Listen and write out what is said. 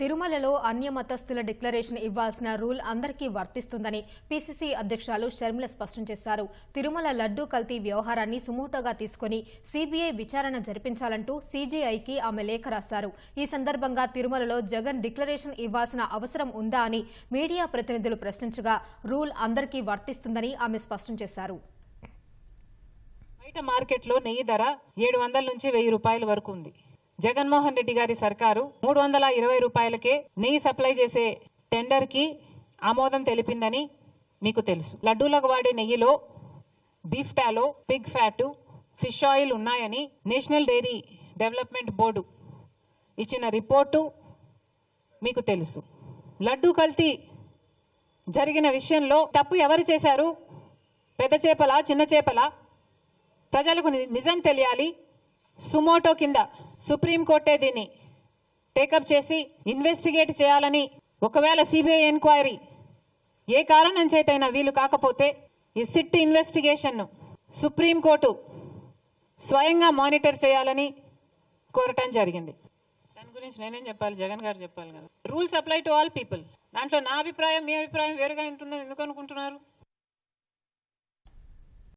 తిరుమలలో అన్య మతస్థుల డిక్లరేషన్ ఇవ్వాల్సిన రూల్ అందరికీ వర్తిస్తుందని పీసీసీ అధ్యక్షురాలు షర్మిల స్పష్టం చేశారు. తిరుమల లడ్డూ కల్తీ వ్యవహారాన్ని సుమూటగా తీసుకుని సీబీఐ విచారణ జరిపించాలంటూ సీజీఐకి ఆమె లేఖ రాశారు. ఈ సందర్భంగా తిరుమలలో జగన్ డిక్లరేషన్ ఇవ్వాల్సిన అవసరం ఉందా అని మీడియా ప్రతినిధులు ప్రశ్నించగా రూల్ అందరికీ వర్తిస్తుందని ఆమె స్పష్టం చేశారు. బయట మార్కెట్లో నెయ్యి ధర ఏడు వందల నుంచి వెయ్యి రూపాయల వరకు ఉంది. జగన్మోహన్ రెడ్డి గారి సర్కారు మూడు వందల ఇరవై రూపాయలకే నెయ్యి సప్లై చేసే టెండర్కి ఆమోదం తెలిపిందని మీకు తెలుసు. లడ్డూలకు వాడే నెయ్యిలో beef tallow pig fat fish oil ఉన్నాయని నేషనల్ డైరీ డెవలప్మెంట్ బోర్డు ఇచ్చిన రిపోర్టు మీకు తెలుసు. లడ్డూ కల్తీ జరిగిన విషయంలో తప్పు ఎవరు చేశారు? పెద్ద చేపల చిన్న చేపల? ప్రజలకు ని- నిజం తెలియాలి. సుమోటో కింద సుప్రీంకోర్టే దీన్ని టేకప్ చేసి ఇన్వెస్టిగేట్ చేయాలని ఒకవేళ సిబిఐ ఎంక్వైరీ ఏ కారణం చేతైనా వీలు కాకపోతే ఈ సిట్ ఇన్వెస్టిగేషన్ సుప్రీంకోర్టు స్వయంగా మానిటర్ చేయాలని కోరటం జరిగింది. దాని గురించి నేనేం చెప్పాలి? జగన్ గారు చెప్పాలి కదా. Rules apply to all people. దాంట్లో నా అభిప్రాయం మీ అభిప్రాయం వేరుగా ఉంటుందని ఎందుకు అనుకుంటున్నారు?